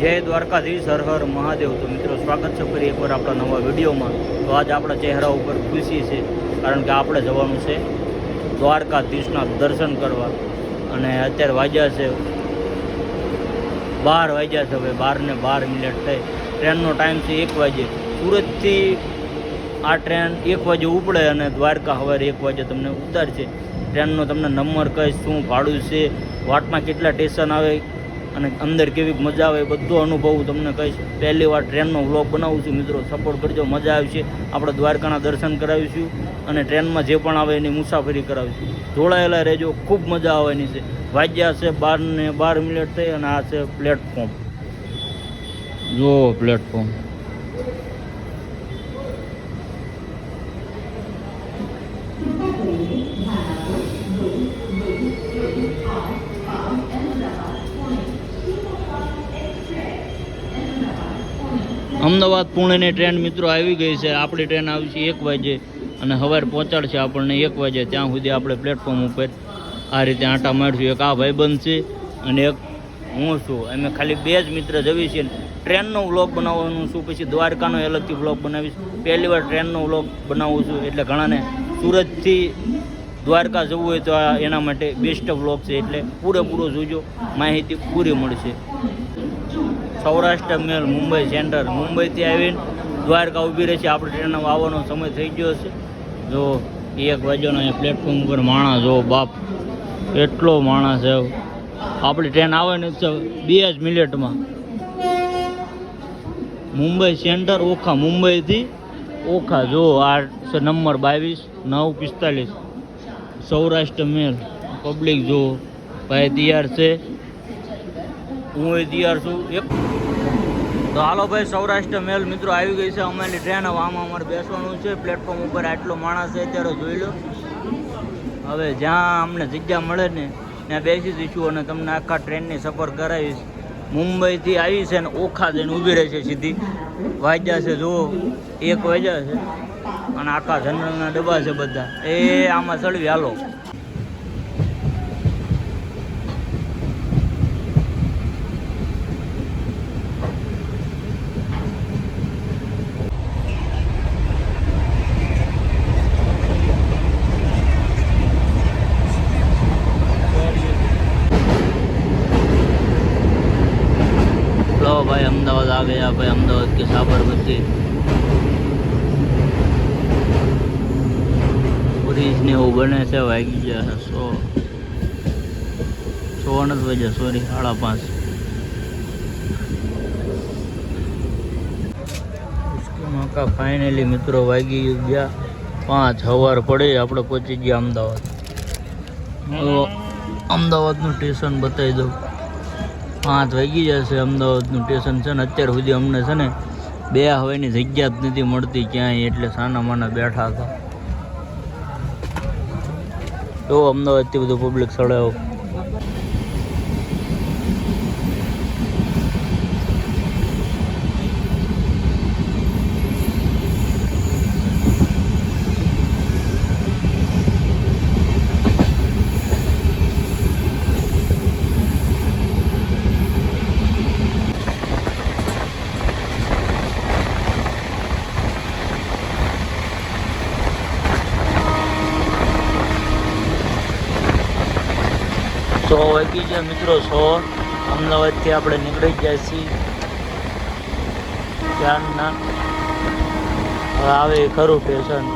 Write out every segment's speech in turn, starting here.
જય દ્વારકાધીશ, હર હર મહાદેવ. તો મિત્રો, સ્વાગત છે ફરી એકવાર આપણા નવા વિડીયોમાં. તો આજ આપણા ચહેરા ઉપર ખુશી છે, કારણ કે આપણે જવાનું છે દ્વારકાધીશના દર્શન કરવા. અને અત્યારે વાગ્યા છે બાર વાગ્યા છે હવે બારને બાર મિનિટ થઈ. ટ્રેનનો ટાઈમ છે એક વાગે. સુરતથી આ ટ્રેન એક વાગે ઉપડે અને દ્વારકા સવારે એક વાગે તમને ઉતારશે. ટ્રેનનો તમને નંબર કહીશ, શું ભાડું છે, વાટમાં કેટલા સ્ટેશન આવે અને અંદર કેવી મજા આવે એ બધો અનુભવ તમને કહીશ. પહેલી વાર ટ્રેનનો વ્લોગ બનાવું છું મિત્રો. સપોર્ટ કરજો. મજા આવશે. આપણે દ્વારકાના દર્શન કરાવીશું અને ટ્રેનમાં જે પણ આવે એની મુસાફરી કરાવીશું. જોડાયેલા રહેજો. ખૂબ મજા આવવાની છે. વાગ્યા છે બાર ને બાર મિનિટ થઈ અને આ છે પ્લેટફોર્મ જો પ્લેટફોર્મ અમદાવાદ પુણેની ટ્રેન મિત્રો આવી ગઈ છે. આપણી ટ્રેન આવી છે એક વાગે અને સવારે પહોંચાડશે આપણને એક વાગે. ત્યાં સુધી આપણે પ્લેટફોર્મ ઉપર આ રીતે આંટા મારશું. એક આ ભાઈબંધ છે અને એક હું છું. અમે ખાલી બે જ મિત્ર જવી છે. ટ્રેનનો વ્લોગ બનાવવાનું છું. પછી દ્વારકાનો અલગથી વ્લોગ બનાવીશ. પહેલી વાર ટ્રેનનો વ્લોગ બનાવું છું. એટલે ઘણાને સુરતથી દ્વારકા જવું હોય તો એના માટે બેસ્ટ વ્લોગ છે. એટલે પૂરેપૂરો જોજો. માહિતી પૂરી મળશે. Saurashtra mail Mumbai centre. મુંબઈથી આવીને દ્વારકા ઊભી રહે છે. આપણે ટ્રેનમાં આવવાનો સમય થઈ ગયો છે. જો એક વાગ્યાનો અહીંયા પ્લેટફોર્મ ઉપર માણસ, જો બાપ, એટલો માણસ છે. આપણી ટ્રેન આવે ને બે જ મિનિટમાં. મુંબઈ સેન્ટર ઓખા, મુંબઈથી ઓખા. જો આ છે નંબર બાવીસ, નવ પિસ્તાલીસ. સૌરાષ્ટ્ર મેલ. પબ્લિક જો ભાઈ તૈયાર છે. હું એ તૈયાર છું. એક તો હાલો ભાઈ, સૌરાષ્ટ્ર મેલ મિત્રો આવી ગઈ છે. અમારી ટ્રેન હવે આમાં અમારે બેસવાનું છે. પ્લેટફોર્મ ઉપર આટલો માણસ છે અત્યારે જોઈ લો. હવે જ્યાં અમને જગ્યા મળે ને, ત્યાં બેસી જઈશું અને તમને આખા ટ્રેનની સફર કરાવીશ. મુંબઈથી આવી છે ને ઓખા જઈને ઊભી રહે છે સીધી. વાગ્યા છે, જુઓ, એક વાગ્યા છે. અને આખા જનરલના ડબ્બા છે બધા. એ આમાં ચડવી, હાલો લો ભાઈ અમદાવાદ આ ગયા ભાઈ અમદાવાદ કે સાબરમતી. બ્રિજ ને એવું બને છે વાગી ગયા છે સો. સો નથી વાગ્યા સોરી સાડા પાંચ. મકા ફાઇનલી મિત્રો વાગી ગયા. પાંચ હવાર પડે આપણે પહોંચી ગયા અમદાવાદ. અમદાવાદનું સ્ટેશન બતાવી દઉં. પાંચ વાગી જશે અમદાવાદનું સ્ટેશન છે ને અત્યાર સુધી અમને છે ને બે હવાની જગ્યા જ નથી મળતી ક્યાંય, એટલે સાના માના બેઠા હતા. તો અમદાવાદથી બધું પબ્લિક સડાયો સો વાગી ગયા મિત્રો સો અમદાવાદથી આપણે નીકળી ગયા છીએ. ના. હવે આવે ખરું સ્ટેશન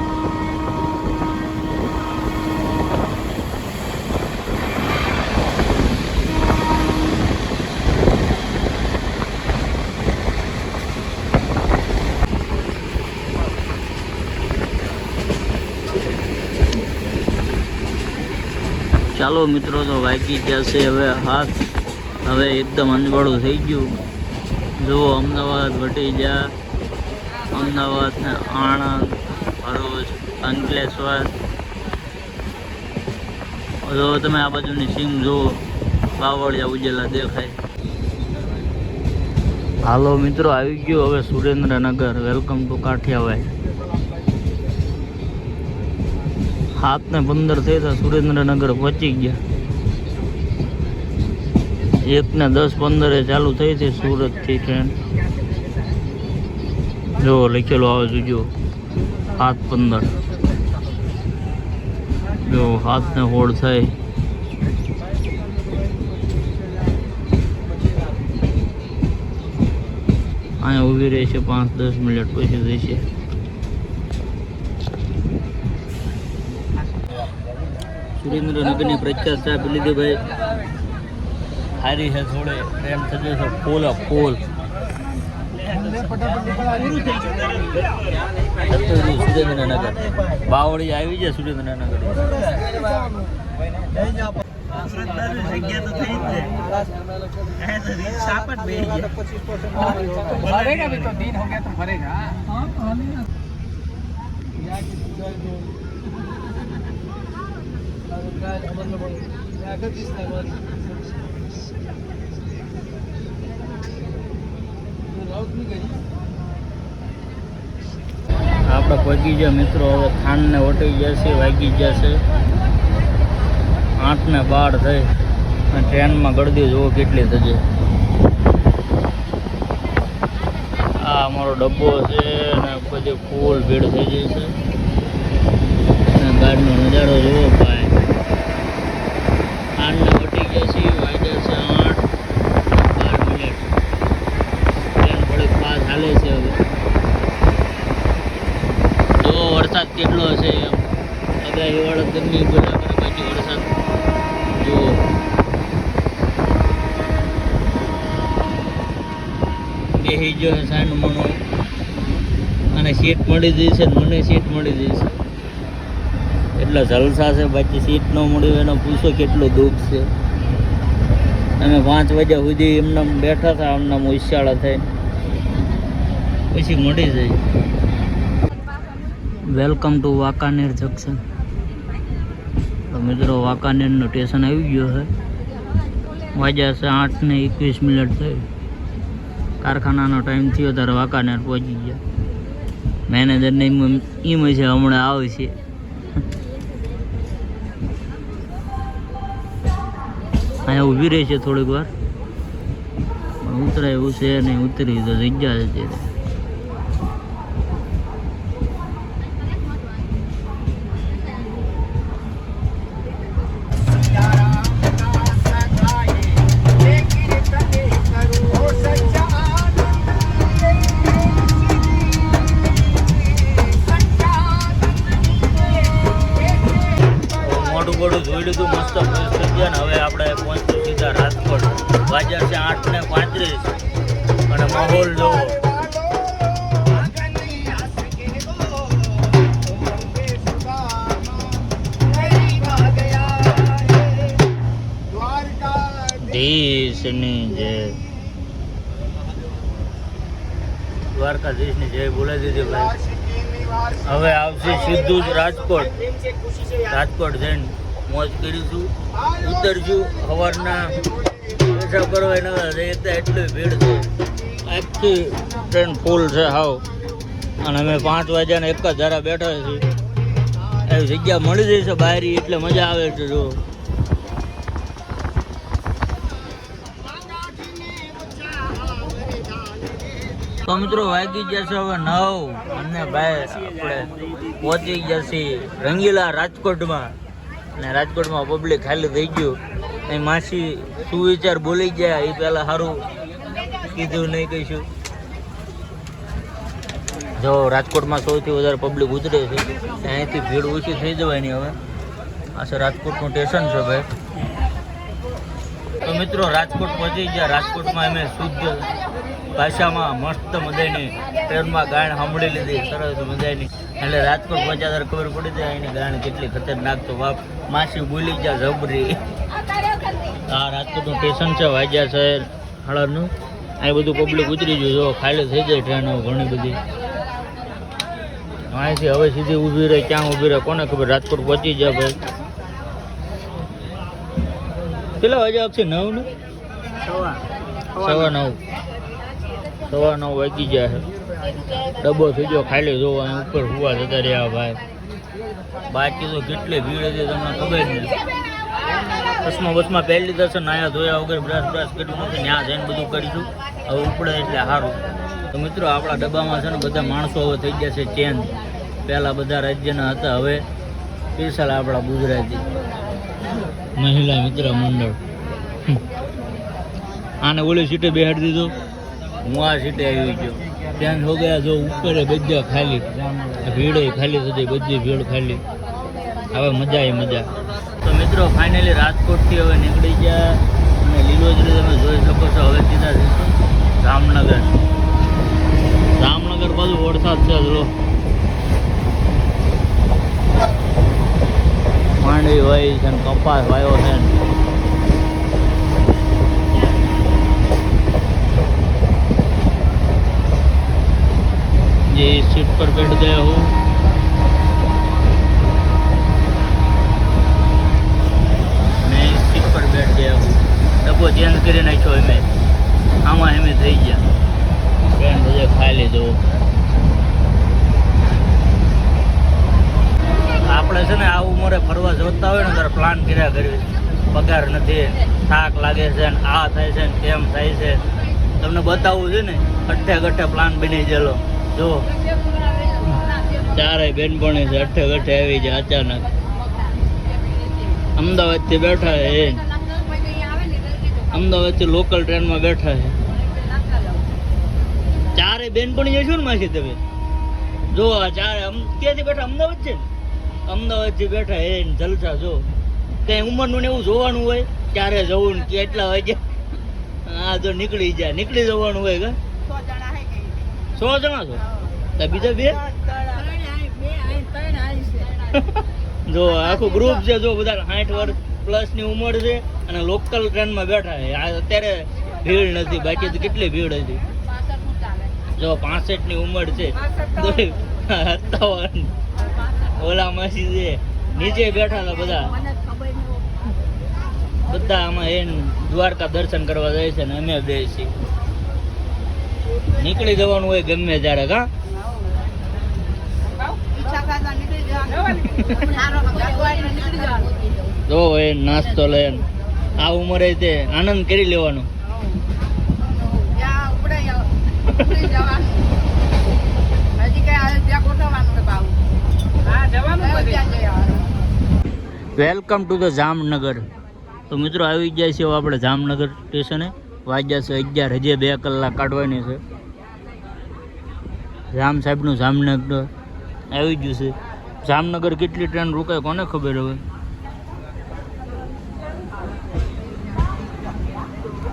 ચાલો મિત્રો, તો વાગી જશે હવે હાથ. હવે એકદમ અંજવાળું થઈ ગયું. જુઓ, અમદાવાદ વટીજા અમદાવાદ ને આણંદ, ભરૂચ, અંકલેશ્વર. જો તમે આ બાજુની સીમ જુઓ. બાવળિયા ઉજેલા દેખાય. હાલો મિત્રો, આવી ગયો હવે સુરેન્દ્રનગર. Welcome to Kathiawad. સાત ને પંદર થઈ તો સુરેન્દ્રનગર પહોંચી ગયા. એક ને દસ પંદરે ચાલુ થઈ છે સુરતથી ટ્રેન જો લખેલું આવે છે, જો. સાત પંદર. જો હાથ ને હોળ થાય. અહીંયા ઊભી રહેશે પાંચ દસ મિનિટ, પછી જશે સુરેન્દ્રનગરની પ્રખ્યાત ચા બિલીદીભાઈ. હારી છે થોડે પ્રેમ થશે છે ફૂલ ફોલ. સુરેન્દ્રનગર. બાવળી આવી છે સુરેન્દ્રનગર. ભરેગા ભી તો દિન હો ગયા તો ભરેગા. આપણે પગી ગયા મિત્રો હવે ખાંડને વટી જશે વાગી જશે આઠ ને બાર થઈ. અને ટ્રેનમાં ગળદી જુઓ કેટલી થશે. આ અમારો ડબ્બો છે અને પછી ફૂલ ભીડ થઈ જાય અને ગાડીનો નજારો જુઓ. ભાઈ વટી વટી જશે વાગ્યા છે આઠ, બાર મિનિટ. ટ્રેન થોડીક પાસ હાલે છે હવે. જો વરસાદ કેટલો છે એમ. આગાહી વાળા ગરમી પછી વરસાદ જુઓ. બેસી ગયો સાંડ મણો. અને સીટ મળી જશે મને સીટ મળી જશે એટલા જલસા છે, બાકી સીટ ન મળ્યું એનો પૂછો કેટલું દુઃખ છે. અમે પાંચ વાગ્યા સુધી એમને બેઠા હતા એમના ઉશાળા થઈને પછી મળી જાય વેલકમ ટુ વાંકાનેર જંકશન તો મિત્રો, વાંકાનેરનું સ્ટેશન આવી ગયો છે. વાગ્યા છે આઠ ને એકવીસ મિનિટ થઈ. કારખાનાનો ટાઈમ થયો, ત્યારે વાંકાનેર પહોંચી ગયા. મેનેજરને એમ છે, હમણાં આવશે અહીંયા ઊભી રહી છે થોડીક વાર. પણ ઉતરાય એવું છે નહીં, ઉતરી તો જગ્યા છે ત્યારે મોટું મોટું જોઈ લીધું, મસ્ત ને પાંત્રીસ અને માહોલ જોવો ધીશની જય દ્વારકાધીશની જય બોલાવી દીધી ભાઈ. હવે આવશે સીધું રાજકોટ. રાજકોટ જઈને મોજ કરીશું. ઉતરશું સવારના એટલી ભીડ છે. આખી ટ્રેન ફૂલ છે હાવ. અને અમે પાંચ વાગ્યાને એક જ ધારા બેઠા છીએ. એવી જગ્યા મળી જાય છે બારી એટલે મજા આવે છે જો. તો મિત્રો વાગી જશે હવે નવ અને ભાઈ આપણે પહોંચી જશે રંગીલા રાજકોટમાં. અને રાજકોટમાં પબ્લિક ખાલી થઈ ગયું. એ માસી સુવિચાર બોલી ગયા એ પહેલાં સારું કીધું, નહીં કહીશું. જો રાજકોટમાં સૌથી વધારે પબ્લિક ઉતરે છે, અહીંથી ભીડ ઓછી થઈ જવાની હવે. આ છે રાજકોટનું સ્ટેશન છે ભાઈ. તો મિત્રો, રાજકોટ પહોંચી ગયા. રાજકોટમાં અમે શુદ્ધ ભાષામાં મસ્ત મજાની ટ્રેનમાં ગાયણ સાંભળી લીધી સરસ મજાની. એટલે રાજકોટ પહોંચ્યા ત્યારે ખબર પડી જાય એની ગાયણ કેટલી ખતરનાક તો બાપ માસી બોલી ગયા જબરી. આ રાજકોટનું સ્ટેશન છે વાગ્યા શહેર હળદનું અહીં બધું પબ્લિક ઉતરી ગયું જો ખાલી થઈ જાય ટ્રેનો ઘણી બધી. અહીંથી હવે સીધી ઊભી રહે ક્યાં ઊભી રહે કોને ખબર રાજકોટ પહોંચી જાય ભાઈ. કેટલા વાગે આપશે નવ ને સવા નવ. સવા નવ વાગી છે ડબ્બો થઈ ગયો ખાલી જોવો, અહીં ઉપર હુવા જતા રહ્યા ભાઈ. બાકી તો કેટલી ભીડ હતી તમને ખબર નહીં બસમાં બસમાં પહેલી લીધા નાયા ધોયા વગર બ્રશ બ્રશ કર્યું નથી ત્યાં જઈને બધું કરીશું. હવે ઉપડે એટલે સારું તો મિત્રો, આપણા ડબ્બામાં છે ને બધા માણસો હવે થઈ ગયા છે ચેન્જ. પહેલાં બધા રાજ્યના હતા, હવે સ્પેશિયલ આપણા ગુજરાતી. મહિલા મિત્ર મંડળ. આને ઓલી સીટે બેહાડી દીધો. હું આ સીટે આવી ગયો ચેન્જ હો ગયા જો ઉપર બધા ખાલી. ભીડ ખાલી થતી, બધી ભીડ ખાલી. હવે મજા એ મજા. તો મિત્રો ફાઇનલી રાજકોટથી હવે નીકળી ગયા. અને લીલોજરી તમે જોઈ શકો છો, હવે સીધા જઈશું જામનગર. જામનગર બાજુ વરસાદ છે જો માંડવી હોય છે કપાસ વાયો છે ને જે सीट पर बैठ गया हूँ मैं इस सीट पर बैठ गया हूँ ડબ્બો ચેન્જ કરી નાખ્યો એમે આમાં એમે થઈ ગયા ટ્રેન બધે ખાઈ લીધો આપણે છે ને આ ઉંમરે ફરવા જતા હોય ને ત્યારે પ્લાન કર્યા કરવી પગાર નથી થાક લાગે છે ને આ થાય છે ને તેમ થાય છે તમને બતાવવું છે ને અઠ્ઠે ગઠ્ઠે પ્લાન બની ગયેલો જો, ચારેય બેનપણી છે અઠ્ઠે ગઠ્ઠે આવી જાય અચાનક. અમદાવાદથી બેઠા છે અમદાવાદથી લોકલ ટ્રેનમાં બેઠા છે. ચારે બેનપણી જશો ને માસી તમે? જો, આ ચારે ક્યાંથી બેઠા? અમદાવાદ છે અમદાવાદથી બેઠા ને જલસા જો. કઈ ઉંમરનું ને એવું જોવાનું હોય? ક્યારે જવું ને કેટલા વાગ્યા? હા તો નીકળી જાય. નીકળી જવાનું હોય કા? સો જણા છો? તો બીજા બે? જો આખું ગ્રુપ છે જો બધા સાઠ વર્ષ પ્લસની ઉંમર છે અને લોકલ ટ્રેનમાં બેઠા છે. આ અત્યારે ભીડ નથી બાકી તો કેટલી ભીડ હતી? જો પાસઠની ઉંમર છે. ઓલા માસી છે નીચે બેઠા હતા બધા. બધા આમાં એ દ્વારકા દર્શન કરવા જાય છે ને અમે બે છીએ. નીકળી જવાનું હોય ગમે ત્યારે, કા? જો એ નાસ્તો લઈને આ ઉંમરે તે આનંદ કરી લેવાનો. હા વેલકમ ટુ ધ જામનગર. તો મિત્રો આવી જાય છે આપણે જામનગર સ્ટેશને. વાગ્યા છે અગિયાર. હજી બે કલાક કાઢવાની છે. રામ સાહેબનું જામનગર આવી ગયું છે. જામનગર કેટલી ટ્રેન રોકાય કોને ખબર હવે?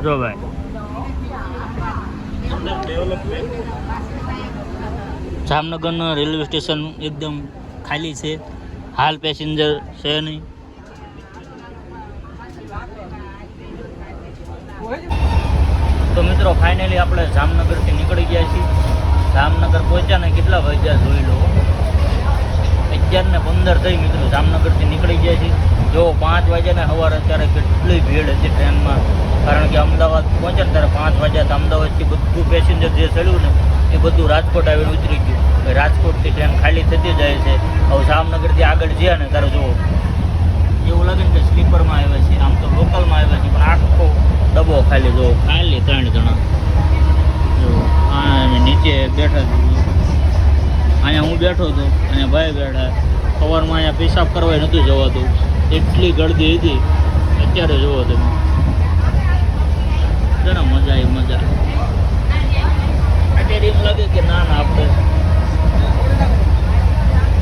જો ભાઈ. જામનગરનું રેલવે સ્ટેશન એકદમ ખાલી છે. હાલ પેસેન્જર છે નહીં. તો મિત્રો ફાઇનલી આપણે જામનગરથી નીકળી ગયા છીએ. જામનગર પહોંચ્યા ને કેટલા વાગ્યા જોઈ લો. અગિયાર ને પંદર થઈ મિત્રો, જામનગરથી નીકળી ગયા છીએ. જો પાંચ વાગ્યા ને સવારે અત્યારે કેટલી ભીડ હતી ટ્રેનમાં. કારણ કે અમદાવાદ પહોંચ્યા ત્યારે પાંચ વાગ્યા અમદાવાદથી બધું પેસેન્જર જે ચડ્યું ને, એ બધું રાજકોટ આવીને ઉતરી ગયું. રાજકોટથી ટ્રેન ખાલી થતી જાય છે. હવે જામનગરથી આગળ ગયા ને, ત્યારે જુઓ. એવું લાગે ને કે સ્લીપરમાં આવ્યા છે આમ તો લોકલમાં આવ્યા છે પણ આખો ડબ્બો ખાલી જો ખાલી ત્રણ જણા. આ નીચે બેઠા અહીંયા હું બેઠો હતો અહીંયા ભાઈ બેઠા. સવારમાં અહીંયા પેશાબ કરવા નહોતું જવાતું. એટલી ગળદી હતી. અત્યારે જોવો તમે. જરા મજા આવી મજા. અત્યારે એમ લાગે કે ના ના, આપણે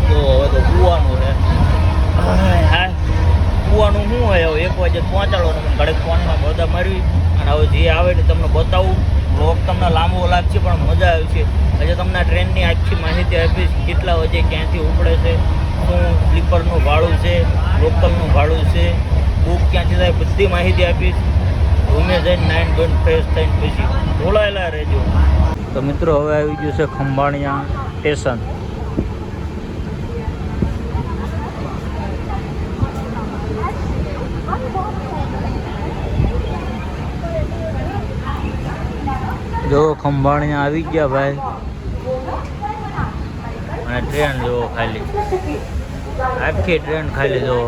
તો હવે તો કુવાનું હા કૂવાનું શું હોય? એક વાગે પહોંચાડો ને ઘડીક ફોનમાં બધા મારવી. અને હવે જે આવે ને તમને બતાવું. બ્લોગ તમને લાંબો લાગશે, પણ મજા આવશે. હજુ તમને ટ્રેનની આખી માહિતી આપીશ કેટલા વાગે ક્યાંથી ઉપડે છે, શું સ્લીપરનું ભાડું છે લોકલનું ભાડું છે. બુક ક્યાંથી થાય, બધી માહિતી આપીશ. રૂમે જઈને નાઇન ધોઈને ફ્રેશ થઈને પછી. બોલાયેલા રહેજો. તો મિત્રો, હવે આવી ગયું છે ખંભાળિયા સ્ટેશન જો ખંભાણી આવી ગયા ભાઈ. અને ટ્રેન જુઓ ખાલી. આખી ટ્રેન ખાલી જુઓ.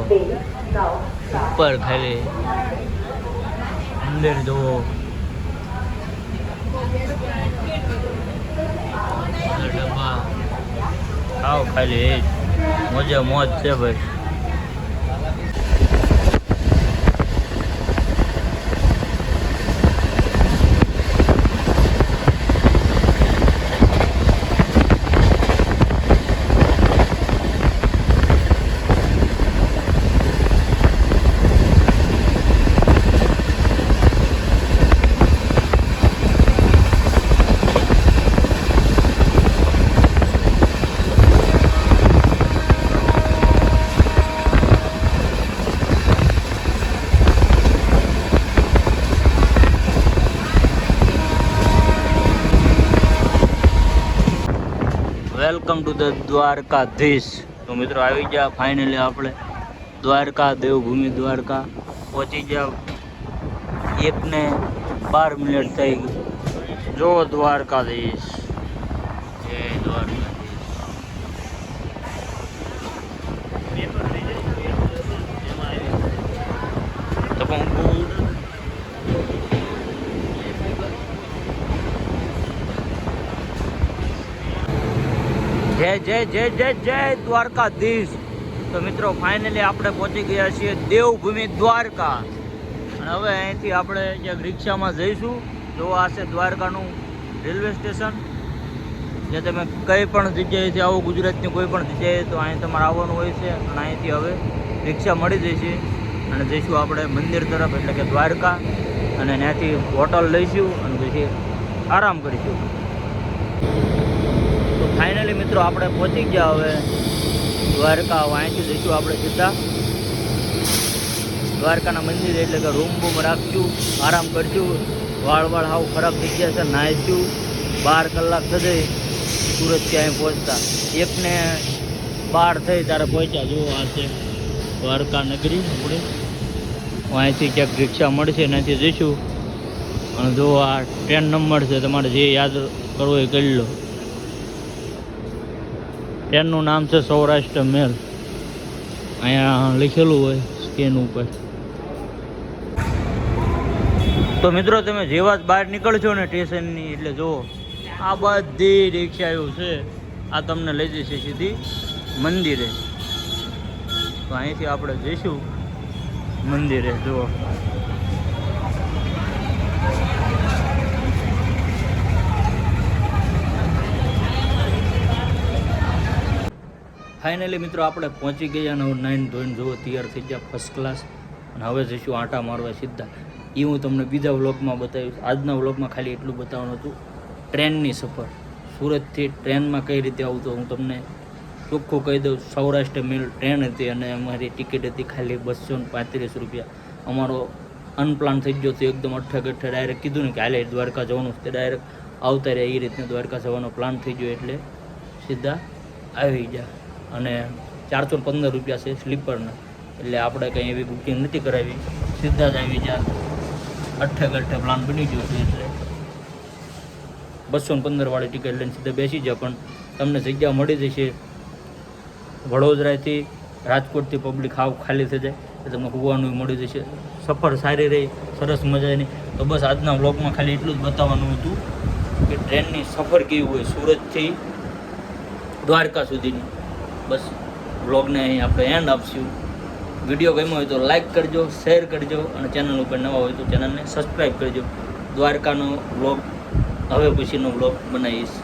ઉપર ખાલી. અંદર જુઓ. ડબ્બા આવ ખાલી મોજે મોજ છે ભાઈ. Welcome to the Dwarkadhish. તો મિત્રો આવી ગયા ફાઇનલી આપણે. દ્વારકા, દેવભૂમિ દ્વારકા પહોંચી ગયા. એકને બાર મિનિટ થઈ ગઈ જો દ્વારકાધીશ. જય જય જય જય દ્વારકાધીશ. તો મિત્રો ફાઇનલી આપણે પહોંચી ગયા છીએ દેવભૂમિ દ્વારકા. અને હવે અહીંથી આપણે જ્યાં રિક્ષામાં જઈશું. જો આ છે દ્વારકાનું રેલવે સ્ટેશન. જે તમે કઈ પણ જગ્યાએથી આવો, ગુજરાતની કોઈ પણ જગ્યાએ, તો અહીં તમારે આવવાનું હોય છે. અને અહીંથી હવે રિક્ષા મળી જશે. અને જઈશું આપણે મંદિર તરફ, એટલે કે દ્વારકા. અને ત્યાંથી હોટલ લઈશું અને પછી આરામ કરીશું. તો ફાઇનલી મિત્રો આપણે પહોંચી ગયા હવે. દ્વારકા અહીંથી જઈશું આપણે સીધા. દ્વારકાના મંદિર એટલે કે રૂમ બૂમ રાખશું, આરામ કરશું. વાળ વાળ હાવ ખરાબ થઈ ગયા છે, નાહીશું. બાર કલાક થશે, સુરત ક્યાંય પહોંચતા. એકને બાર થઈ ત્યારે પહોંચ્યા. જુઓ આ છે દ્વારકા નગરી. આપણે અહીંથી ક્યાંક રિક્ષા મળશે નથી જઈશું. અને જો આ ટ્રેન નંબર છે, તમારે જે યાદ કરવો એ કરી લો. ટ્રેનનું નામ છે સૌરાષ્ટ્ર મેલ. અહીંયા લખેલું હોય સ્કેન ઉપર. તો મિત્રો, તમે જેવા જ બહાર નીકળશો ને સ્ટેશનની એટલે જુઓ. આ બધી રિક્ષાઓ છે. આ તમને લઈ જશે સીધી મંદિરે. તો અહીંથી આપણે જઈશું મંદિરે, જુઓ. ફાઇનલી મિત્રો, આપણે પહોંચી ગયા અને નાઇન ધોઈને જુઓ તૈયાર થઈ ગયા ફર્સ્ટ ક્લાસ અને હવે જઈશું આંટા મારવા સીધા. એ હું તમને બીજા વ્લોગમાં બતાવીશ. આજના વ્લોગમાં ખાલી એટલું બતાવવાનું હતું. ટ્રેનની સફર. સુરતથી ટ્રેનમાં કઈ રીતે આવું તો હું તમને ચોખ્ખું કહી દઉં. સૌરાષ્ટ્ર મેલ ટ્રેન હતી અને અમારી ટિકિટ હતી ખાલી બસો પાંત્રીસ રૂપિયા. અમારો અનપ્લાન થઈ ગયો તો એકદમ અઠ્ઠે ગઠ્ઠે ડાયરેક્ટ કીધું ને કે હાલે દ્વારકા જવાનું તે ડાયરેક્ટ આવતા રહે એ રીતના દ્વારકા જવાનો પ્લાન થઈ ગયો એટલે સીધા આવી ગયા. અને ચારસો પંદર રૂપિયા છે સ્લીપરના. એટલે આપણે કંઈ એવી બુકિંગ નથી કરાવી. સીધા જ આવી ગયા અઠ્ઠે ગઠ્ઠે પ્લાન બની ગયો છે એટલે. બસો પંદરવાળી ટિકિટ લઈને સીધા બેસી જાય પણ તમને જગ્યા મળી જશે. વડોદરાથી રાજકોટથી પબ્લિક હાવ ખાલી થઈ જાય. તમને હોવાનું મળી જશે. સફર સારી રહી, સરસ મજાની તો બસ આજના વ્લોગમાં ખાલી એટલું જ બતાવવાનું હતું કે ટ્રેનની સફર કેવી હોય સુરતથી દ્વારકા સુધીની. બસ વ્લોગને અહીં આપણે એન્ડ આપશું. વીડિયો ગમ્યો હોય તો લાઇક કરજો શેર કરજો અને ચેનલ ઉપર નવા હોય તો ચેનલને સબસ્ક્રાઈબ કરજો. દ્વારકાનો વ્લોગ, હવે પછીનો વ્લોગ બનાવીશ.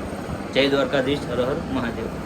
જય દ્વારકાધીશ, હર હર મહાદેવ.